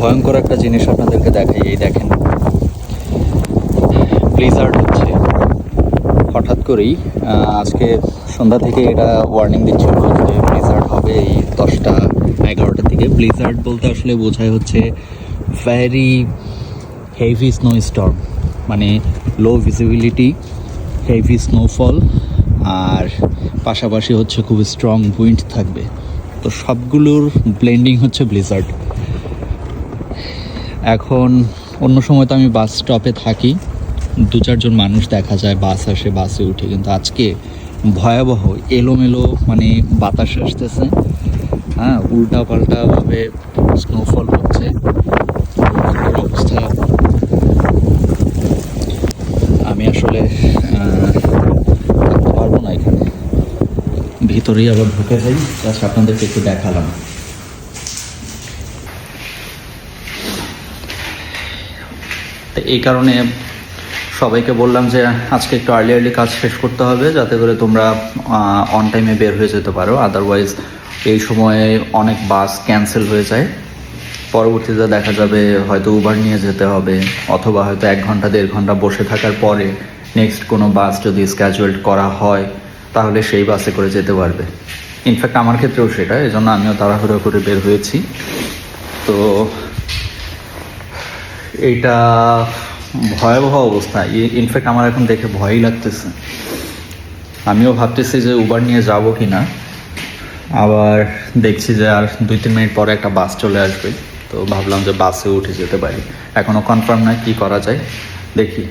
ভয়ঙ্কর একটা জিনিস আপনাদেরকে দেখাই, এই দেখেন। ব্লিজার্ড হচ্ছে। হঠাৎ করেই আজকে সন্ধ্যা থেকে এটা ওয়ার্নিং দিচ্ছিল যে ব্লিজার্ড হবে এই দশটা, এগারোটার দিকে। ব্লিজার্ড বলতে আসলে বোঝায় হচ্ছে ভ্যারি হেভি স্নো স্টর্ম মানে লো ভিজিবিলিটি হেভি স্নোফল আর পাশাপাশি হচ্ছে খুব স্ট্রং উইন্ড থাকবে। তো সবগুলোর ব্লেন্ডিং হচ্ছে ব্লিজার্ড এখন অন্য সময় তো আমি বাস স্টপে থাকি। দু চারজন মানুষ দেখা যায় বাস আসে বাসে উঠে। কিন্তু আজকে ভয়াবহ, এলোমেলো মানে বাতাস আসতেছে। হ্যাঁ উল্টা পাল্টাভাবে স্নোফল হচ্ছে। অবস্থা। আমি আসলে থাকতে পারব না এখানে। ভিতরেই আবার ঢুকে যাই। আপনাদেরকে একটু দেখালাম। তো এই কারণে সবাইকে বললাম যে আজকে একটু আর্লি আর্লি কাজ শেষ করতে হবে, যাতে করে তোমরা অন টাইমে বের হয়ে যেতে পারো। আদারওয়াইজ এই সময়ে অনেক বাস ক্যান্সেল হয়ে যায়। পরবর্তীতে দেখা যাবে হয়তো উবার নিয়ে যেতে হবে, অথবা হয়তো এক ঘণ্টা, দেড় ঘণ্টা বসে থাকার পরে নেক্সট কোনো বাস যদি স্ক্যাজুয়েল করা হয়, তাহলে সেই বাসে করে যেতে পারবে। ইনফ্যাক্ট আমার ক্ষেত্রেও সেটা এই জন্য আমিও তাড়াহুড়ো করে বের হয়েছি। তো এইটা ভয়াবহ অবস্থা। ইনফ্যাক্ট আমার এখন দেখে ভয়ই লাগতেছে। আমিও ভাবতেছি যে উবার নিয়ে যাব কি না আবার দেখছি যে আর দুই, তিন মিনিট পরে একটা বাস চলে আসবে। তো ভাবলাম যে বাসে উঠে যেতে পারি। এখনও কনফার্ম নয় কী করা যায়। দেখি।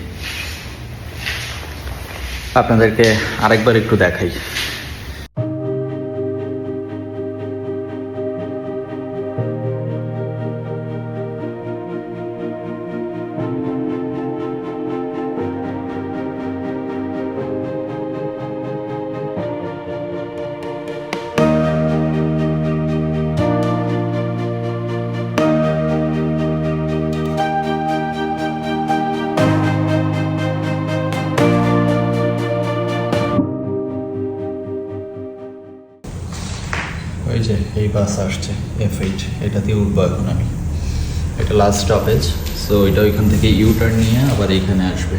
আপনাদেরকে আরেকবার একটু দেখাই। ওই যে, এই বাস আসছে এফ এইট এটা দিয়ে উঠবো এখন আমি। এটা লাস্ট স্টপেজ সো এটা ওইখান থেকে ইউ টার্ন নিয়ে আবার এইখানে আসবে।